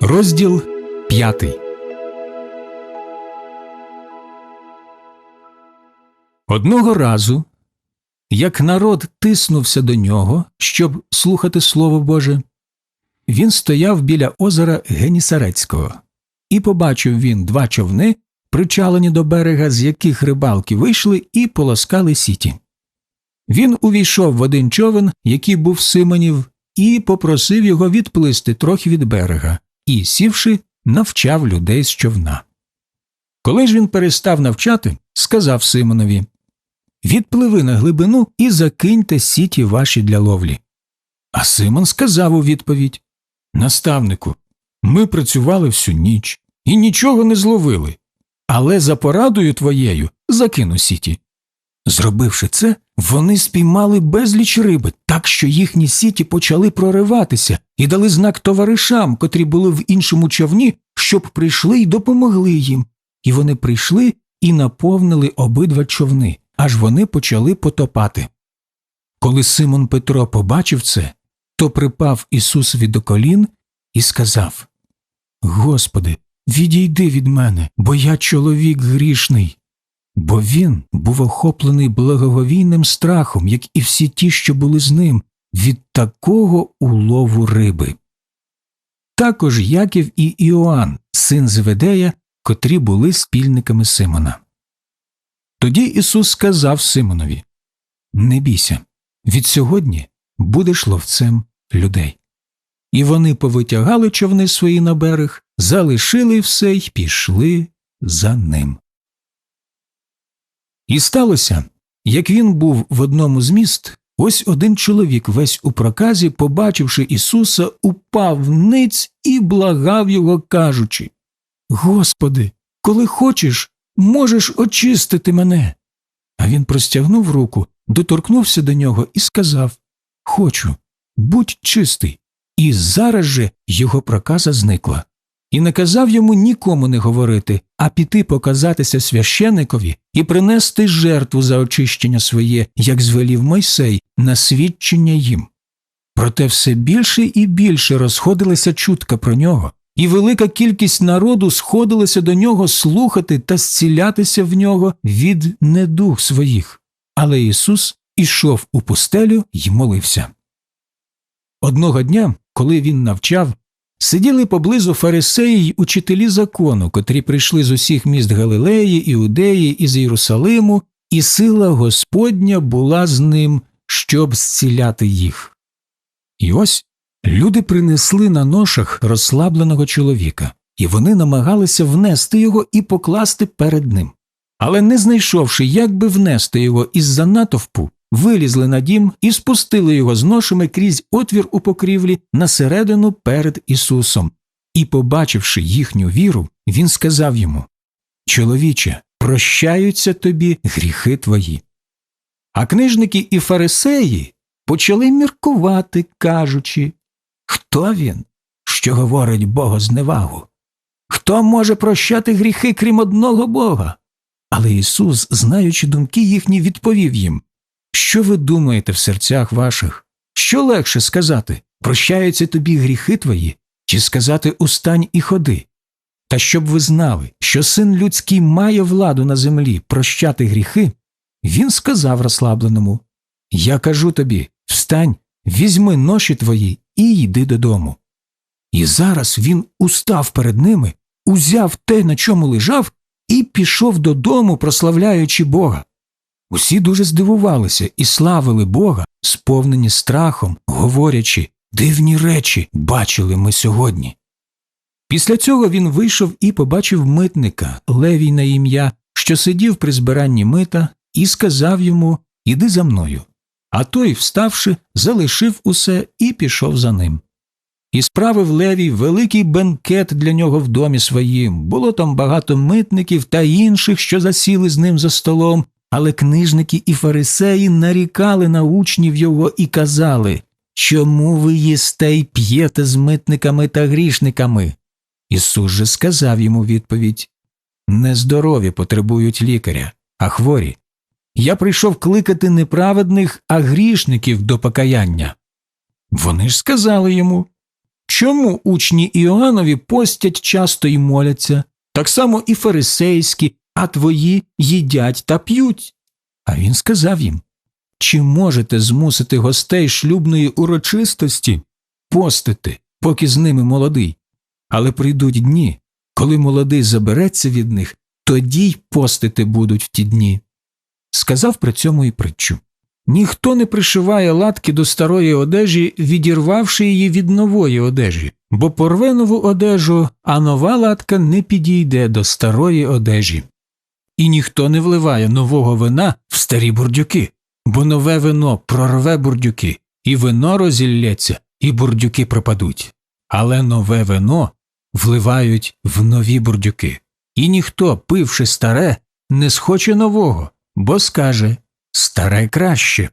Розділ п'ятий. Одного разу, як народ тиснувся до нього, щоб слухати Слово Боже, він стояв біля озера Генісарецького, і побачив він два човни, причалені до берега, з яких рибалки вийшли і полоскали сіті. Він увійшов в один човен, який був Симонів, і попросив його відплисти трохи від берега, і, сівши, навчав людей з човна. Коли ж він перестав навчати, сказав Симонові Відпливи на глибину і закиньте сіті ваші для ловлі. А Симон сказав у відповідь Наставнику, ми працювали всю ніч і нічого не зловили, але за порадою твоєю закину сіті. Зробивши це, вони спіймали безліч риби, так що їхні сіті почали прориватися і дали знак товаришам, котрі були в іншому човні, щоб прийшли й допомогли їм. І вони прийшли і наповнили обидва човни, аж вони почали потопати. Коли Симон Петро побачив це, то припав Ісусові до колін і сказав Господи, відійди від мене, бо я чоловік грішний. Бо він був охоплений благоговійним страхом, як і всі ті, що були з ним, від такого улову риби. Також Яків і Іоанн, син Зеведея, котрі були спільниками Симона. Тоді Ісус сказав Симонові Не бійся, від сьогодні будеш ловцем людей. І вони повитягали човни свої на берег, залишили все й пішли за ним. І сталося, як він був в одному з міст, ось один чоловік, весь у проказі, побачивши Ісуса, упав ниць і благав його, кажучи Господи, коли хочеш, можеш очистити мене. А він простягнув руку, доторкнувся до нього і сказав Хочу, будь чистий. І зараз же його проказа зникла і наказав йому нікому не говорити, а піти показатися священикові і принести жертву за очищення своє, як звелів Мойсей, на свідчення їм. Проте все більше і більше розходилася чутка про нього, і велика кількість народу сходилася до нього слухати та зцілятися в нього від недух своїх. Але Ісус ішов у пустелю й молився. Одного дня, коли він навчав, Сиділи поблизу фарисеї й учителі закону, котрі прийшли з усіх міст Галилеї, Іудеї і з Єрусалиму, і сила Господня була з ним, щоб зціляти їх. І ось люди принесли на ношах розслабленого чоловіка, і вони намагалися внести його і покласти перед ним. Але не знайшовши, як би внести його із за натовпу, вилізли на дім і спустили його з ношами крізь отвір у покрівлі на середину перед Ісусом. І, побачивши їхню віру, він сказав йому Чоловіче, прощаються тобі гріхи твої. А книжники і фарисеї почали міркувати, кажучи Хто він, що говорить Богозневагу? Хто може прощати гріхи, крім одного Бога? Але Ісус, знаючи думки їхні, відповів їм що ви думаєте в серцях ваших? Що легше сказати прощаються тобі гріхи твої, чи сказати устань і ходи? Та щоб ви знали, що син людський має владу на землі прощати гріхи, він сказав розслабленому Я кажу тобі встань, візьми ноші твої і йди додому. І зараз він устав перед ними, узяв те, на чому лежав, і пішов додому, прославляючи Бога. Усі дуже здивувалися і славили Бога, сповнені страхом, говорячи дивні речі бачили ми сьогодні. Після цього він вийшов і побачив митника, левій на ім'я, що сидів при збиранні мита, і сказав йому Іди за мною. А той, вставши, залишив усе і пішов за ним. І справив Левій великий бенкет для нього в домі своїм. Було там багато митників та інших, що засіли з ним за столом, але книжники і фарисеї нарікали на учнів його і казали Чому ви їсте й п'єте з митниками та грішниками? Ісус же сказав йому відповідь Нездорові потребують лікаря, а хворі. Я прийшов кликати не праведних, а грішників до покаяння. Вони ж сказали йому Чому учні Іоаннові постять часто і моляться, так само і фарисейські, а твої їдять та п'ють? А він сказав їм Чи можете змусити гостей шлюбної урочистості постити, поки з ними молодий? Але прийдуть дні, коли молодий забереться від них, тоді й постити будуть в ті дні. Сказав при цьому і притчу. Ніхто не пришиває латки до старої одежі, відірвавши її від нової одежі, бо порве нову одежу, а нова латка не підійде до старої одежі. І ніхто не вливає нового вина в старі бурдюки, бо нове вино прорве бурдюки, і вино розілється, і бурдюки пропадуть. Але нове вино вливають в нові бурдюки. І ніхто, пивши старе, не схоче нового, бо скаже старе краще.